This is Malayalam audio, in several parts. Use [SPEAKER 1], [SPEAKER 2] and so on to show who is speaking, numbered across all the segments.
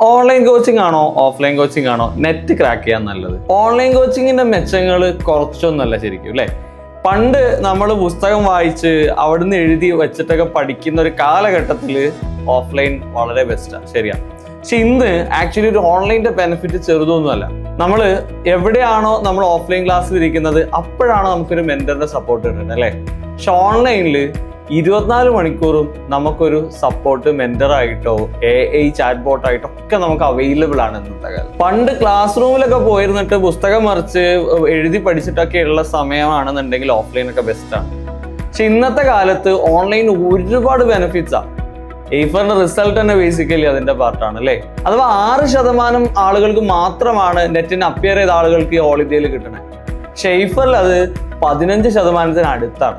[SPEAKER 1] ഓൺലൈൻ കോച്ചിങ് ആണോ ഓഫ്ലൈൻ കോച്ചിങ് ആണോ? നെറ്റ് ക്രാക്ക് ചെയ്യാൻ നല്ലത്. ഓൺലൈൻ കോച്ചിങ്ങിന്റെ മെച്ചങ്ങൾ കുറച്ചൊന്നുമല്ല ശരിക്കും അല്ലേ പണ്ട് നമ്മൾ പുസ്തകം വായിച്ച് അവിടുന്ന് എഴുതി വെച്ചിട്ടൊക്കെ പഠിക്കുന്ന ഒരു കാലഘട്ടത്തിൽ ഓഫ്ലൈൻ വളരെ ബെസ്റ്റാണ് ശരിയാണ് പക്ഷെ ഇന്ന് ആക്ച്വലി ഒരു ഓൺലൈന്റെ ബെനിഫിറ്റ് ചെറുതൊന്നുമല്ല. നമ്മൾ എവിടെയാണോ നമ്മൾ ഓഫ്ലൈൻ ക്ലാസ്സിൽ ഇരിക്കുന്നത് അപ്പോഴാണോ നമുക്കൊരു മെന്ററിന്റെ സപ്പോർട്ട് കിട്ടുന്നത് അല്ലേ പക്ഷെ ഓൺലൈനിൽ ഇരുപത്തിനാല് മണിക്കൂറും നമുക്കൊരു സപ്പോർട്ട് മെന്ററായിട്ടോ എ ഐ ചാറ്റ് ബോട്ടായിട്ടോ ഒക്കെ നമുക്ക് അവൈലബിൾ ആണ് ഇന്നത്തെ കാലം പണ്ട് ക്ലാസ് റൂമിലൊക്കെ പോയിരുന്നിട്ട് പുസ്തകം മറിച്ച് എഴുതി പഠിച്ചിട്ടൊക്കെ ഉള്ള സമയമാണെന്നുണ്ടെങ്കിൽ ഓഫ്ലൈൻ ഒക്കെ ബെസ്റ്റാണ് പക്ഷെ ഇന്നത്തെ കാലത്ത് ഓൺലൈൻ ഒരുപാട് ബെനിഫിറ്റ്സ് ആണ് എയ്ഫറിന്റെ റിസൾട്ട് തന്നെ ബേസിക്കലി അതിന്റെ പാർട്ടാണ് അല്ലേ? അഥവാ ആറ് ശതമാനം ആളുകൾക്ക് മാത്രമാണ് നെറ്റിന് അപ്പിയർ ചെയ്ത ആളുകൾക്ക് ഈ ഹോളിഡേയിൽ കിട്ടണേ. ഷെയ്ഫറിൽ അത് പതിനഞ്ച് ശതമാനത്തിന് അടുത്താണ്.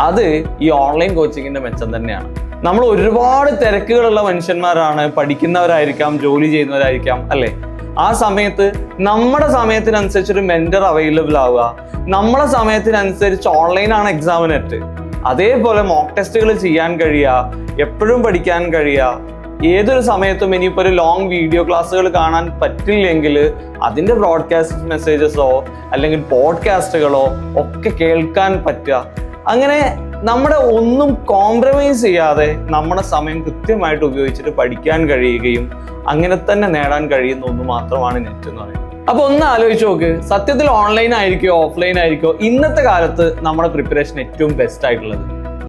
[SPEAKER 1] അത് ഈ ഓൺലൈൻ കോച്ചിങ്ങിന്റെ മെച്ചം തന്നെയാണ്. നമ്മൾ ഒരുപാട് തിരക്കുകളുള്ള മനുഷ്യന്മാരാണ് പഠിക്കുന്നവരായിരിക്കാം ജോലി ചെയ്യുന്നവരായിരിക്കാം അല്ലേ? ആ സമയത്ത് നമ്മുടെ സമയത്തിനനുസരിച്ച് ഒരു മെന്റർ അവൈലബിൾ ആവുക. നമ്മളെ സമയത്തിനനുസരിച്ച് ഓൺലൈനാണ് എക്സാമിനെറ്റ് അതേപോലെ മോക്ക് ടെസ്റ്റുകൾ ചെയ്യാൻ കഴിയുക എപ്പോഴും പഠിക്കാൻ കഴിയുക. ഏതൊരു സമയത്തും ഇനിയിപ്പോൾ ഒരു ലോങ് വീഡിയോ ക്ലാസ്സുകൾ കാണാൻ പറ്റില്ലെങ്കിൽ അതിന്റെ ബ്രോഡ്കാസ്റ്റ് മെസ്സേജസോ അല്ലെങ്കിൽ പോഡ്കാസ്റ്റുകളോ ഒക്കെ കേൾക്കാൻ പറ്റുക. അങ്ങനെ നമ്മുടെ ഒന്നും കോംപ്രമൈസ് ചെയ്യാതെ നമ്മുടെ സമയം കൃത്യമായിട്ട് ഉപയോഗിച്ചിട്ട് പഠിക്കാൻ കഴിയുകയും അങ്ങനെ തന്നെ നേടാൻ കഴിയുന്ന ഒന്ന് മാത്രമാണ് നെറ്റ് എന്ന് പറയുന്നത്. അപ്പൊ ഒന്ന് ആലോചിച്ച് നോക്ക്. സത്യത്തിൽ ഓൺലൈൻ ആയിരിക്കോ ഓഫ്ലൈൻ ആയിരിക്കോ ഇന്നത്തെ കാലത്ത് നമ്മുടെ പ്രിപ്പറേഷൻ ഏറ്റവും ബെസ്റ്റ് ആയിട്ടുള്ളത്?